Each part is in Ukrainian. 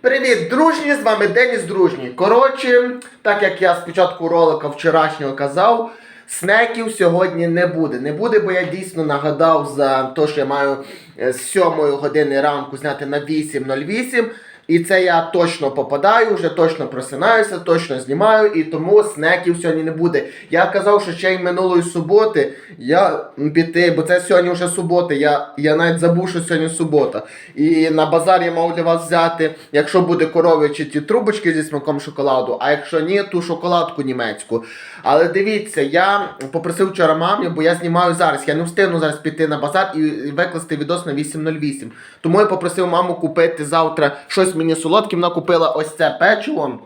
Привіт, дружні! З вами Деніс Дружній. Коротше, так як я спочатку ролика вчорашнього казав, снеків сьогодні не буде. Не буде, бо я дійсно нагадав за те, що я маю е, з 7 години ранку зняти на 8.08. І це я точно попадаю, вже точно просинаюся, точно знімаю, і тому снеків сьогодні не буде. Я казав, що ще й минулої суботи я піти, бо це сьогодні вже субота. Я, я навіть забув, що сьогодні субота. І на базар я мав для вас взяти, якщо буде коровичі ті трубочки зі смаком шоколаду, а якщо ні, ту шоколадку німецьку. Але дивіться, я попросив вчора мамі, бо я знімаю зараз. Я не встигну зараз піти на базар і викласти відос на 8.08. Тому я попросив маму купити завтра щось мені солодке. Вона купила ось це печиво.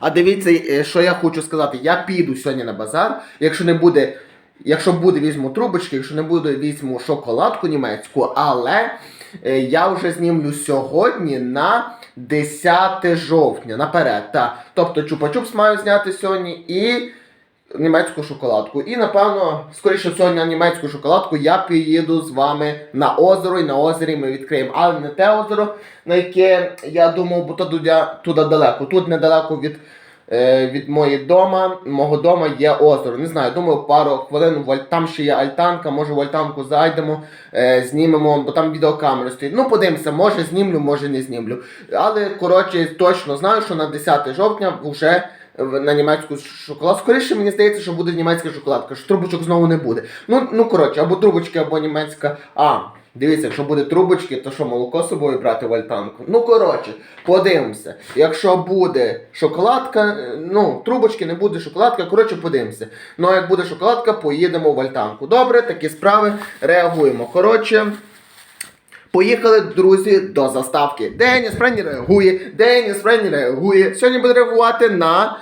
А дивіться, е, що я хочу сказати. Я піду сьогодні на базар. Якщо не буде, якщо буде, візьму трубочки, якщо не буде, візьму шоколадку німецьку, але е, я вже знімлю сьогодні на 10 жовтня наперед. Та. Тобто чупа-чупс маю зняти сьогодні і німецьку шоколадку. І напевно, скоріше сьогодні на німецьку шоколадку я поїду з вами на озеро, і на озері ми відкриємо. Але не те озеро, на яке я думав, бо туди, туди далеко. Тут недалеко від. Е, Від моєї дома, мого дома є озеро. Не знаю, думаю, пару хвилин там ще є альтанка, може в альтанку зайдемо, е, знімемо, бо там відеокамера стоїть. Ну, подивимося, може знімлю, може не знімлю. Але коротше, точно знаю, що на 10 жовтня вже на німецьку шоколад. Скоріше мені здається, що буде німецька шоколадка, що трубочок знову не буде. Ну, ну коротше, або трубочки, або німецька. А, дивіться, якщо буде трубочки, то що молоко з собою брати в альтанку? Ну коротше, подивимося. Якщо буде шоколадка, е, ну, трубочки не буде шоколадка, коротше, подивимося. Ну а як буде шоколадка, поїдемо в альтанку. Добре, такі справи реагуємо. Коротше. Поїхали, друзі, до заставки. Деніс Френі реагує, Деніс Френі реагує. Сьогодні буде реагувати на.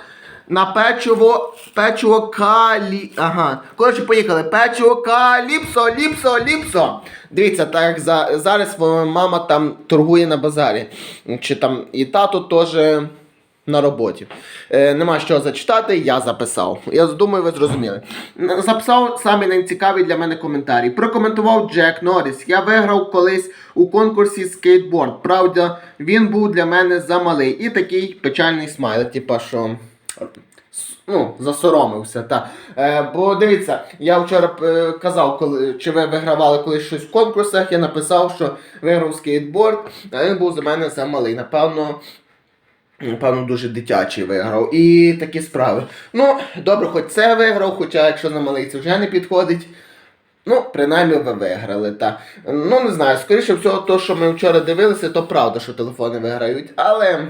На печиво, печиво калі. Ага. Коротше, поїхали. Печиво каліпсо, ліпсо, ліпсо. Дивіться, так за, зараз мама там торгує на базарі. Чи там і тато теж на роботі. Е, нема що зачитати, я записав. Я думаю, ви зрозуміли. Записав самі найцікаві для мене коментарі. Прокоментував Джек Норріс. Я виграв колись у конкурсі скейтборд. Правда, він був для мене замалий. І такий печальний смайл, типа що. Ну, засоромився, та. Е, бо дивіться, я вчора е, казав, коли, чи ви вигравали колись щось в конкурсах, я написав, що виграв скейтборд, а він був за мене замалий. Напевно, Напевно, дуже дитячий виграв. І такі справи. Ну, добре, хоч це виграв, хоча якщо на малий це вже не підходить. Ну, принаймні ви виграли. Та. Ну, не знаю, скоріше всього, то, що ми вчора дивилися, то правда, що телефони виграють. Але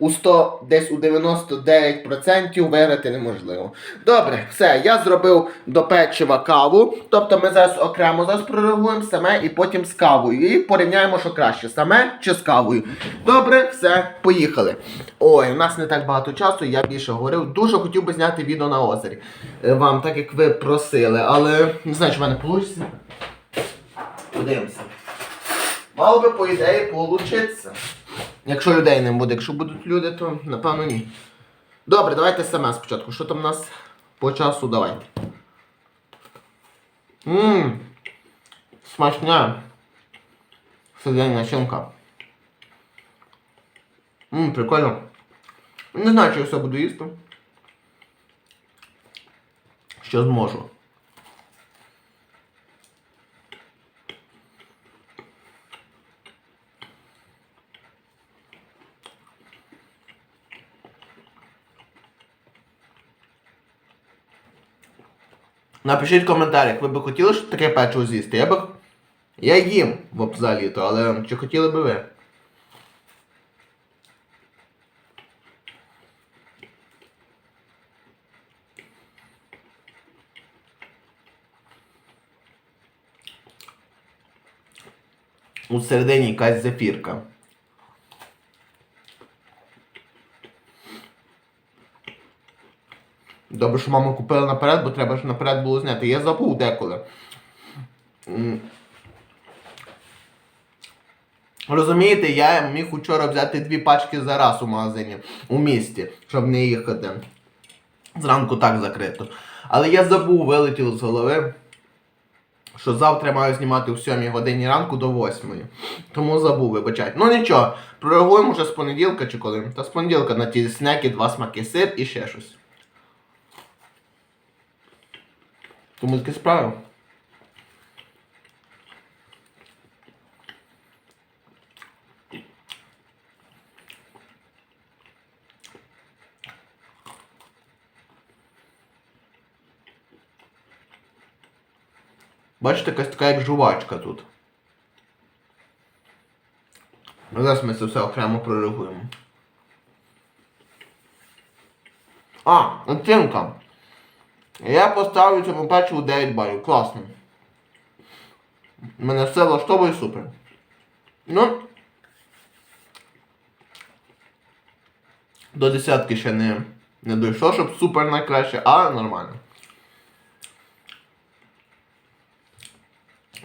у 100, десь у 99% виграти неможливо. Добре, все, я зробив до печива каву. Тобто ми зараз окремо зараз прореагуємо саме і потім з кавою. І порівняємо, що краще, саме чи з кавою. Добре, все, поїхали. Ой, у нас не так багато часу, я більше говорив. Дуже хотів би зняти відео на озері. Е, Вам, так як ви просили, але не знаю, чи в мене вийде. Подивимося. Мало би, по ідеї, получиться. Якщо людей не буде, якщо будуть люди, то напевно ні. Добре, давайте саме спочатку. Що там у нас по часу? Давайте. Ммм. Смачня. Сидень начинка. Ммм, прикольно. Не знаю, чи я все буду їсти. Що зможу. Напишіть в коментарях, ви б хотіли ж таке печиво з'їсти? Я би. Я їм взагалі то, але чи хотіли би ви? У середині якась зефірка. Добре, що мама купила наперед, бо треба ж наперед було зняти. Я забув деколи. Розумієте, я міг учора взяти дві пачки за раз у магазині у місті, щоб не їхати. Зранку так закрито. Але я забув, вилетіло з голови, що завтра маю знімати о 7 годині ранку до 8. Тому забув, вибачайте. Ну нічого, прореагуємо вже з понеділка чи коли. Та з понеділка на ті снеки, два смаки сир і ще щось. Тому такі справи. Бачите, якась така як жувачка тут. Ну, Зараз ми це все окремо прореагуємо. А, оцінка. Я поставлю цьому печиву 9 балів. Класно. Мене все влаштовує супер. Ну. До десятки ще не, не дійшло, щоб супер найкраще, а нормально.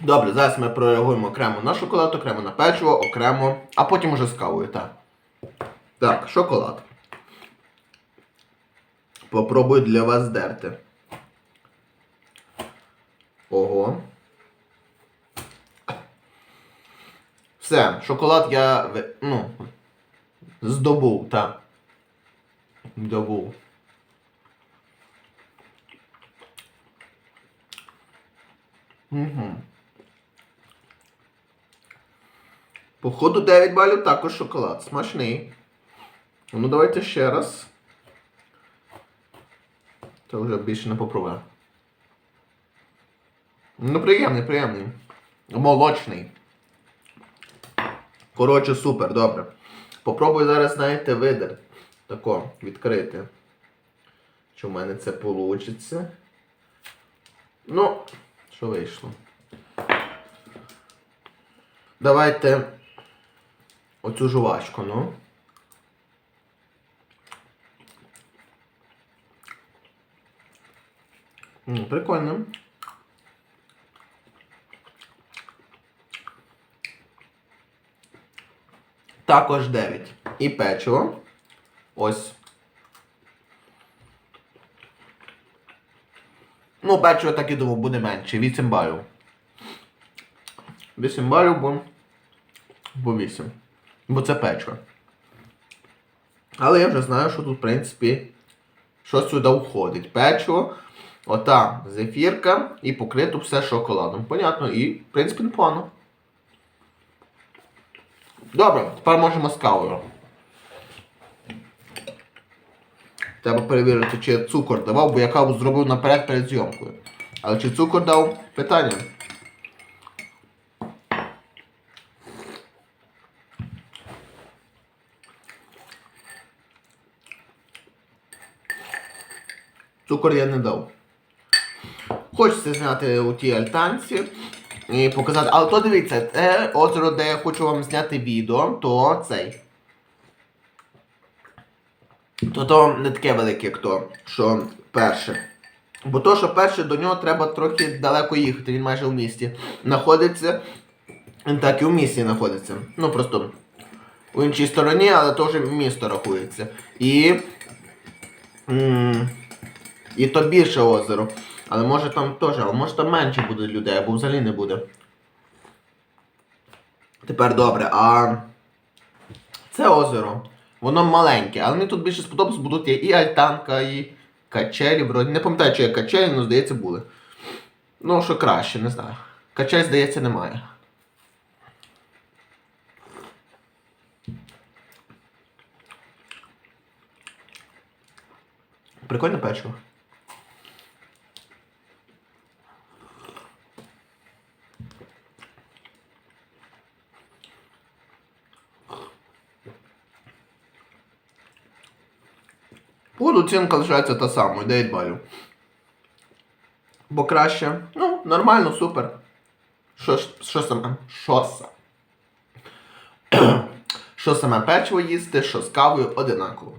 Добре, зараз ми прореагуємо окремо на шоколад, окремо на печиво, окремо, а потім уже з кавою, так. Так, шоколад. Попробую для вас здерти. Ого. Все, шоколад я ну, здобув, так. Здобув. Угу. Походу 9 балів також шоколад. Смачний. Ну давайте ще раз. Це вже більше не попробую. Ну, приємний, приємний. Молочний. Коротше, супер, добре. Попробую зараз, знаєте, видер. Тако, відкрити. Чи в мене це вийде? Ну, що вийшло? Давайте оцю жувачку, ну. Прикольно. Також 9. І печиво. Ось. Ну, печиво так і думав, буде менше. 8 балів. 8 балів, бо. Бо 8. Бо це печиво. Але я вже знаю, що тут, в принципі, що сюди входить. Печиво, ота зефірка і покрито все шоколадом. Понятно, і, в принципі, непогано. Добре, тепер можемо з кавою. Треба перевірити, чи я цукор давав, бо я каву зробив наперед перед зйомкою. Але чи цукор дав? Питання. Цукор я не дав. Хочеться зняти у тій альтанці і показати. Але то дивіться, це озеро, де я хочу вам зняти відео, то цей. То то не таке велике, як то, що перше. Бо то, що перше, до нього треба трохи далеко їхати, він майже в місті. Знаходиться. Він так і в місті знаходиться. Ну просто у іншій стороні, але теж місто рахується. І. і то більше озеро. Але може там теж, але може там менше буде людей, або взагалі не буде. Тепер добре, а це озеро. Воно маленьке, але мені тут більше сподобалось, є і альтанка, і качелі, вроді. Не пам'ятаю, чи є качелі, але здається були. Ну, що краще, не знаю. Качель, здається, немає. Прикольне печиво. Буду оцінка лишається та сама, 9 балів. Бо краще. Ну, нормально, супер. Що, що саме? Що саме? що саме печиво їсти, що з кавою одинаково.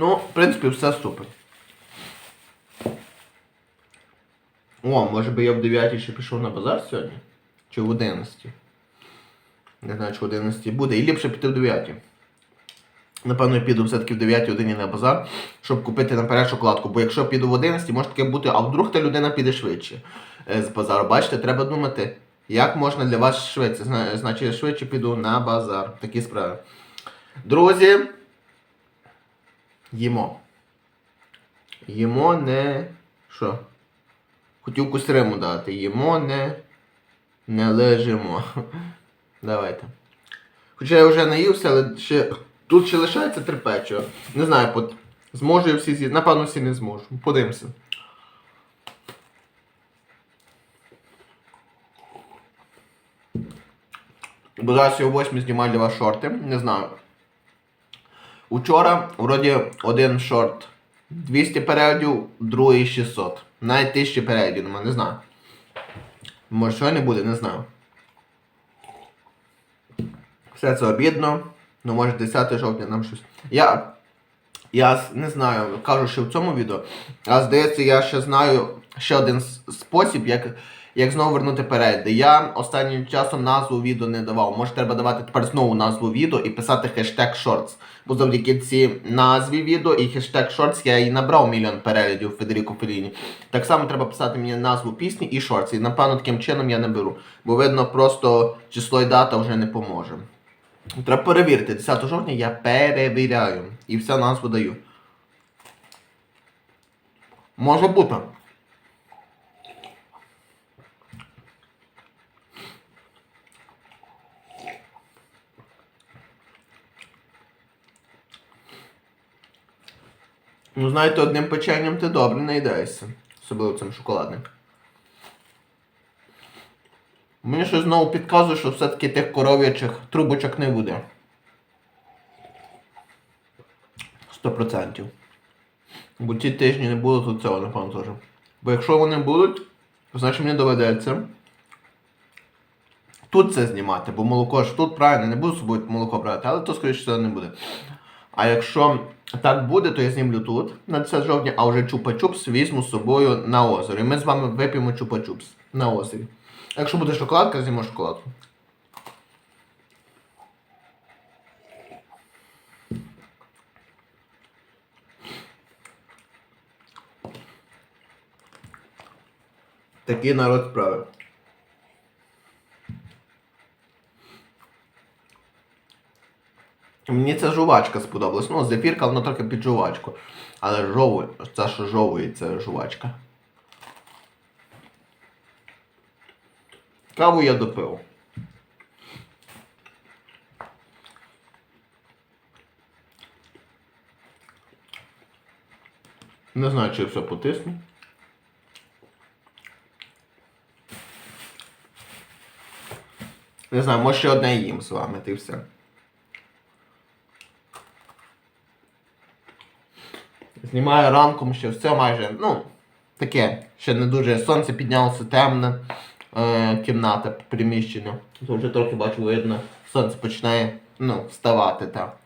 Ну, в принципі, все супер. О, може би я в 9 ще пішов на базар сьогодні? Чи в 11? Не знаю, чи в 11 буде. І ліпше піти в 9. Напевно, я піду все-таки в 9 годині на базар, щоб купити наперед шоколадку. Бо якщо піду в 11, може таке бути, а вдруг та людина піде швидше е, з базару. Бачите, треба думати, як можна для вас швидше. Значить, я швидше піду на базар. Такі справи. Друзі, їмо. Їмо не. Що? Хотів якусь дати. Їмо не. Не лежимо. Давайте. Хоча я вже наївся, але ще. Тут ще лишається терпечого. Не знаю, от, зможу я всі з'їсти. Напевно, всі не зможу. Подивимося. Бо зараз я о 8 знімаю для вас шорти. Не знаю. Учора, вроді, один шорт 200 переглядів, другий 600. Навіть 1000 переглядів нема, не знаю. Може, що не буде, не знаю. Все це обідно. Ну, може 10 жовтня нам щось. Я. Я не знаю, кажу ще в цьому відео. А здається, я ще знаю ще один спосіб, як, як знову вернути перегляди. Я останнім часом назву відео не давав. Може треба давати тепер знову назву відео і писати хештег shorts. Бо завдяки цій назві відео і хештег shorts я і набрав мільйон переглядів Федеріко Феліні. Так само треба писати мені назву пісні і shorts. І напевно таким чином я не беру. Бо видно, просто число і дата вже не поможе. Треба перевірити. 10 жовтня я перевіряю. І все назву даю. Може бути. Ну, знаєте, одним печенням ти добре не йдешся. Особливо цим шоколадним. Мені щось знову підказує, що все-таки тих коров'ячих трубочок не буде. Сто процентів. Бо ці тижні не було тут цього, напевно, теж. Бо якщо вони будуть, то значить мені доведеться тут це знімати, бо молоко ж тут правильно, не буду собою молоко брати, але то скоріше всього не буде. А якщо так буде, то я знімлю тут на 10 жовтня, а вже чупа-чупс візьму з собою на озеро. І ми з вами вип'ємо чупа-чупс на озері. Якщо буде шоколадка, з'їмо шоколадку. Такий народ справи. Мені ця жувачка сподобалась. Ну, зефірка, воно трохи під жувачку. Але жовує, це що жовує, це жувачка. Каву я допив. Не знаю, чи все потисну. Не знаю, може ще одне їм з вами, ти все. Знімаю ранком ще все майже, ну, таке, ще не дуже сонце піднялося темне е, кімната приміщення. То вже трохи бачу видно, сонце починає ну, вставати так.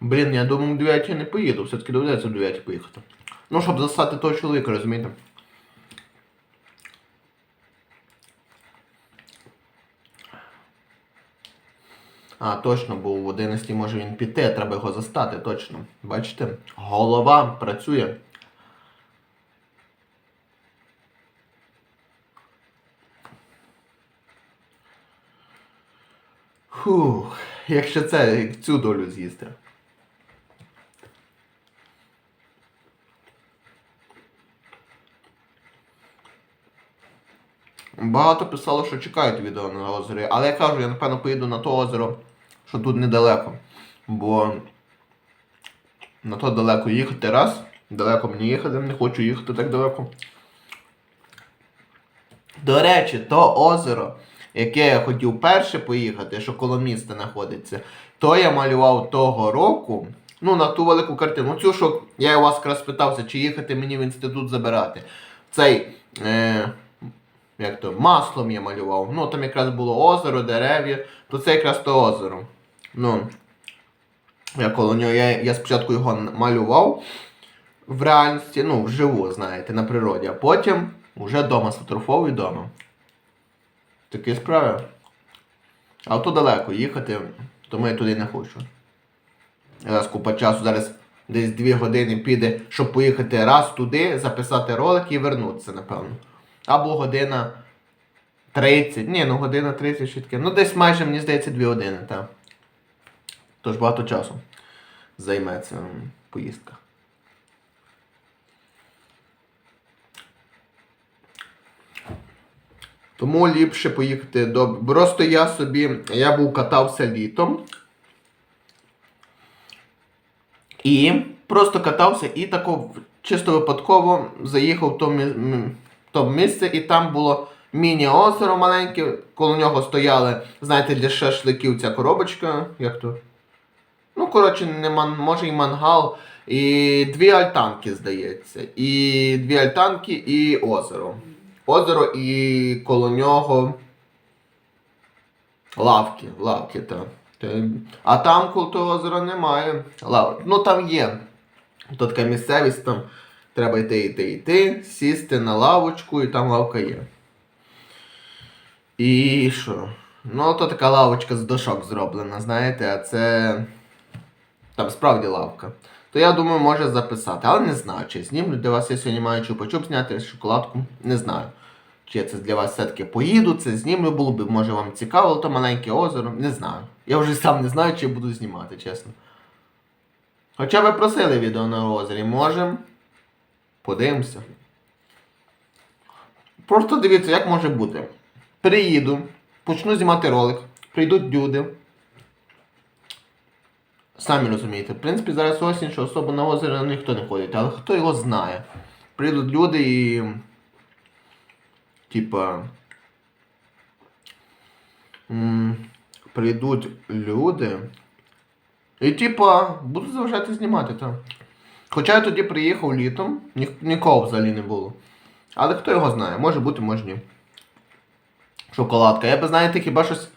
Блін, я думаю, в 9 не поїду, все-таки доведеться в 9 поїхати. Ну, щоб застати того чоловіка, розумієте? А, точно, бо в 11 може він піти, треба його застати, точно. Бачите? Голова працює. Фух, якщо це цю долю з'їсти. Багато писало, що чекають відео на озері, але я кажу, я напевно поїду на то озеро, що тут недалеко. Бо на то далеко їхати раз. Далеко мені їхати, не хочу їхати так далеко. До речі, то озеро, яке я хотів перше поїхати, що коло міста знаходиться, то я малював того року. Ну, на ту велику картину. Ну, цю, що я у вас якраз питався, чи їхати мені в інститут забирати. Цей. Е, як то, маслом я малював. Ну, там якраз було озеро, дерев'я, то це якраз то озеро. Ну, я коло нього, я, я спочатку його малював в реальності, ну, вживу, знаєте, на природі, а потім вже вдома сфотографував вдома. Такі справи. А то далеко їхати, тому я туди не хочу. Зараз купа часу, зараз десь 2 години піде, щоб поїхати раз туди, записати ролик і вернутися, напевно. Або година 30. Ні, ну година 30 ще таке. Ну десь майже, мені здається, 2 години, так. Тож багато часу займе ця поїздка. Тому ліпше поїхати до. Просто я собі. Я був катався літом. І просто катався і тако чисто випадково заїхав в то, мі- то місце, і там було міні-озеро маленьке, коло нього стояли, знаєте, для шашликів ця коробочка, як то? Ну, коротше, не ман, може і мангал, і дві альтанки, здається. І дві альтанки, і озеро. Озеро і коло нього лавки, лавки, так. А там коло того озера немає. Ну там є. То така місцевість, там треба йти, йти, йти, сісти на лавочку, і там лавка є. І що? Ну, то така лавочка з дошок зроблена, знаєте, а це. Там справді лавка. То я думаю, може записати. Але не знаю, чи знімлю для вас. Я сьогодні маю чупа-чуп зняти шоколадку. Не знаю. Чи я це для вас все-таки поїду, це знімлю, було б, може вам цікаво, то маленьке озеро. Не знаю. Я вже сам не знаю, чи буду знімати, чесно. Хоча ви просили відео на озері, можемо. Подивимося. Просто дивіться, як може бути. Приїду, почну знімати ролик, прийдуть люди. Самі розумієте, в принципі, зараз осінь, що особо на озеро ніхто не ходить, але хто його знає. Прийдуть люди і. Типа. Прийдуть люди. І типа, будуть заважати знімати, так. Хоча я тоді приїхав літом, ні, нікого взагалі не було. Але хто його знає, може бути, може ні. Шоколадка. Я би, знаєте, хіба щось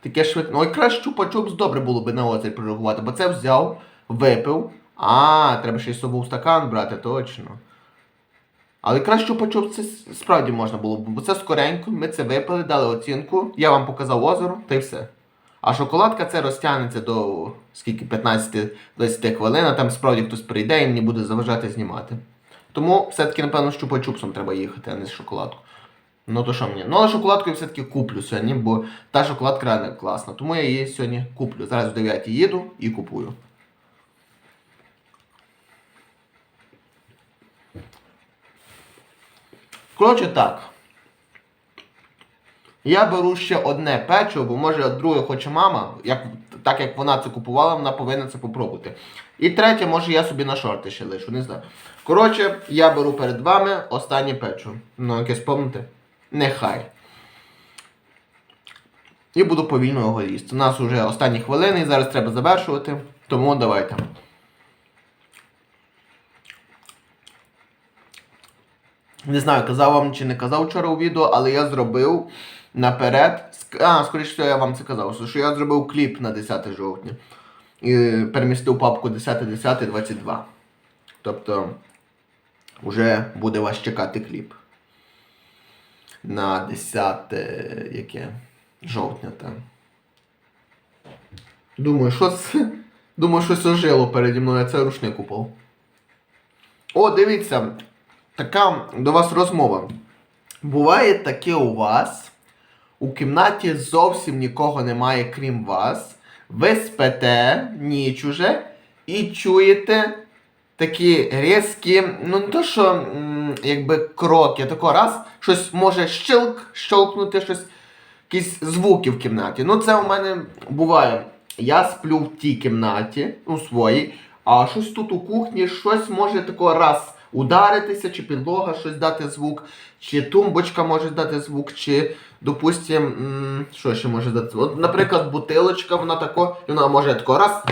таке швидке. Ну, якраз чупа-чупс добре було би на озері прореагувати, бо це взяв, випив. А, треба ще й з собою стакан брати, точно. Але краще чупа-чупс це справді можна було б, бо це скоренько, ми це випили, дали оцінку, я вам показав озеро, та й все. А шоколадка це розтягнеться до скільки 15-20 хвилин, а там справді хтось прийде і мені буде заважати знімати. Тому все-таки, напевно, з чупа-чупсом треба їхати, а не з шоколадкою. Ну то що мені? Ну але шоколадку я все-таки куплю сьогодні, бо та шоколадка реально класна. Тому я її сьогодні куплю. Зараз в 9 їду і купую. Коротше так. Я беру ще одне печиво, бо може друге хоче мама, як, так як вона це купувала, вона повинна це попробувати. І третє, може я собі на шорти ще лишу, не знаю. Коротше, я беру перед вами останнє печиво. Ну, якесь помните? Нехай. І буду повільно його їсти. У нас вже останні хвилини і зараз треба завершувати. Тому давайте. Не знаю, казав вам чи не казав вчора у відео, але я зробив наперед. А, скоріше я вам це казав, що я зробив кліп на 10 жовтня. І перемістив папку 10-10-22. Тобто, вже буде вас чекати кліп. На 10 яке? жовтня там. Думаю, що? Думаю, щось ожило переді мною, це рушник упав. О, дивіться, така до вас розмова. Буває таке у вас, у кімнаті зовсім нікого немає, крім вас. Ви спите ніч уже і чуєте такі різкі, ну не то що якби кроки, тако раз, щось може щелк, щелкнути, щось, якісь звуки в кімнаті. Ну це у мене буває. Я сплю в тій кімнаті, у своїй, а щось тут у кухні, щось може тако раз ударитися, чи підлога щось дати звук, чи тумбочка може дати звук, чи, допустим, що ще може дати звук. От, наприклад, бутилочка, вона тако, вона може тако раз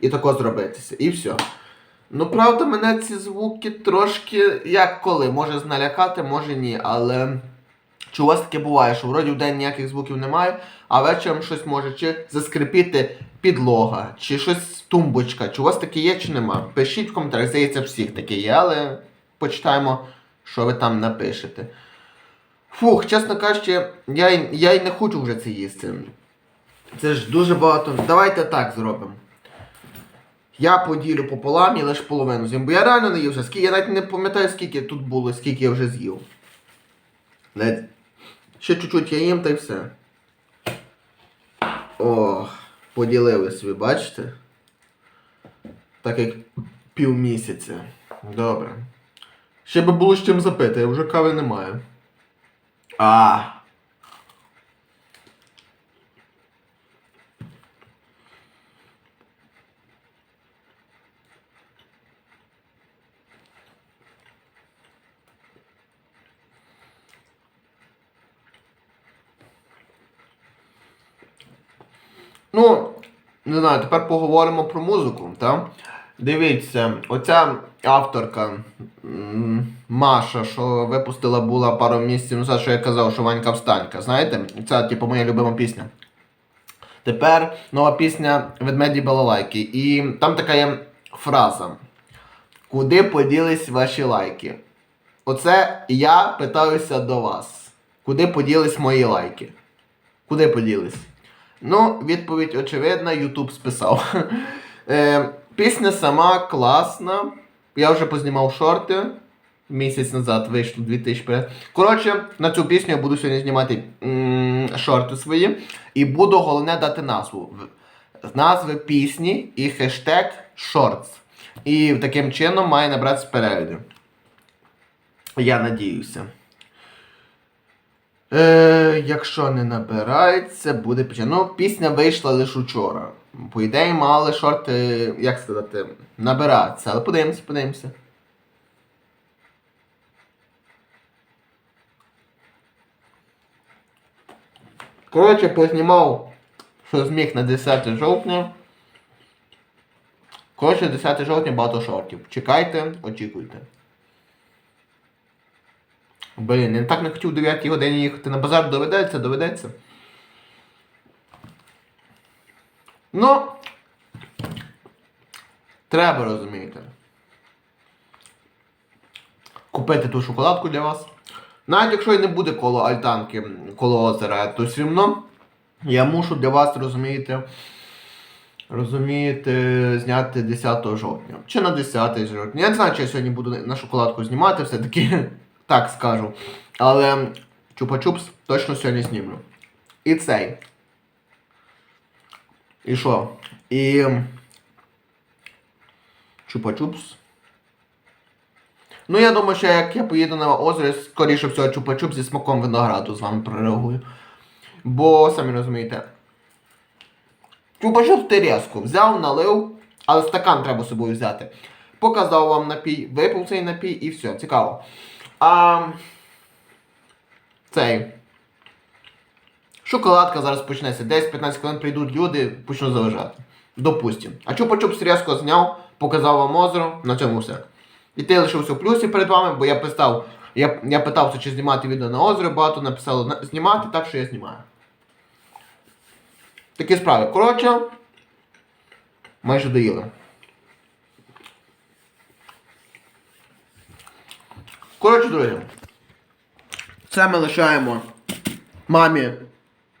і тако зробитися. І все. Ну, правда, мене ці звуки трошки, як коли, може зналякати, може ні, але Чи у вас таке буває, що вроді в день ніяких звуків немає, а вечором щось може чи заскрипіти підлога, чи щось тумбочка, чи у вас таке є, чи нема? Пишіть в коментарях, здається, всіх таке є, але почитаємо, що ви там напишете. Фух, чесно кажучи, я, я й не хочу вже це їсти. Це ж дуже багато. Давайте так зробимо. Я поділю пополам і лише половину з'їм, бо я реально не їв вже. Скільки, я навіть не пам'ятаю, скільки тут було, скільки я вже з'їв. Навіть Ще чуть-чуть я їм та й все. О, поділили собі, бачите? Так як півмісяця. Добре. Ще би було з чим запити, вже кави немає. А. Ну, не знаю, тепер поговоримо про музику, так? Дивіться, оця авторка Маша, що випустила була пару місяців назад, що я казав, що Ванька встанька. Знаєте? Це, типу, моя любима пісня. Тепер нова пісня Ведмеді Балалайки. І там така є фраза. Куди поділись ваші лайки? Оце я питаюся до вас. Куди поділись мої лайки? Куди поділись? Ну, відповідь очевидна, Ютуб списав. Е, пісня сама класна. Я вже познімав шорти. Місяць назад вийшло 2000 перед. Коротше, на цю пісню я буду сьогодні знімати м, шорти свої. І буду головне дати назву. Назви пісні і хештег шортс. І таким чином має набратися перегляди. Я надіюся. Е, якщо не набирається, буде пече. Ну, пісня вийшла лише вчора. По ідеї, мали шорти, як сказати, набиратися. Але подивимося, подивимося. Коротше, познімав, що зміг на 10 жовтня. Коротше, 10 жовтня багато шортів. Чекайте, очікуйте. Блін, я так не хотів 9 годині їхати на базар, доведеться, доведеться. Ну. Треба розуміти. Купити ту шоколадку для вас. Навіть якщо і не буде коло альтанки, коло озера, то все одно я мушу для вас розумієте. Розумієте, зняти 10 жовтня. Чи на 10 жовтня. Я не знаю, чи я сьогодні буду на шоколадку знімати, все-таки так скажу. Але чупа-чупс точно сьогодні знімлю. І цей. І що? І. Чупа-чупс. Ну, я думаю, що як я поїду на озеро, скоріше всього чупа-чупс зі смаком винограду з вами прореагую. Бо, самі розумієте. Чупа-чупс ти різко взяв, налив, але стакан треба з собою взяти. Показав вам напій, випив цей напій і все, цікаво. А цей. Шоколадка зараз почнеться. Десь 15 хвилин прийдуть люди, почнуть заважати. Допустим. А чупа-чупс різко зняв, показав вам озеро, на цьому все. І ти лишився в плюсі перед вами, бо я писав, я, я питався, чи знімати відео на озеро, багато написало на, знімати, так що я знімаю. Такі справи. Коротше, майже доїли. Коротше, друзі. Це ми лишаємо мамі,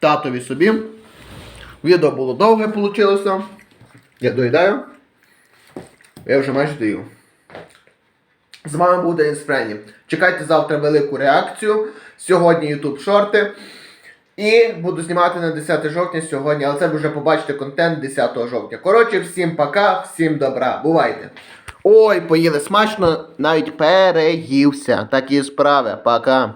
татові собі. Відео було довге вийшло. Я доїдаю. Я вже майже даю. З вами був Денис Френі. Чекайте завтра велику реакцію. Сьогодні YouTube шорти. І буду знімати на 10 жовтня сьогодні, але це ви вже побачите контент 10 жовтня. Коротше, всім пока, всім добра. Бувайте. Ой, поїли смачно, навіть переївся. Такі справи. Пока.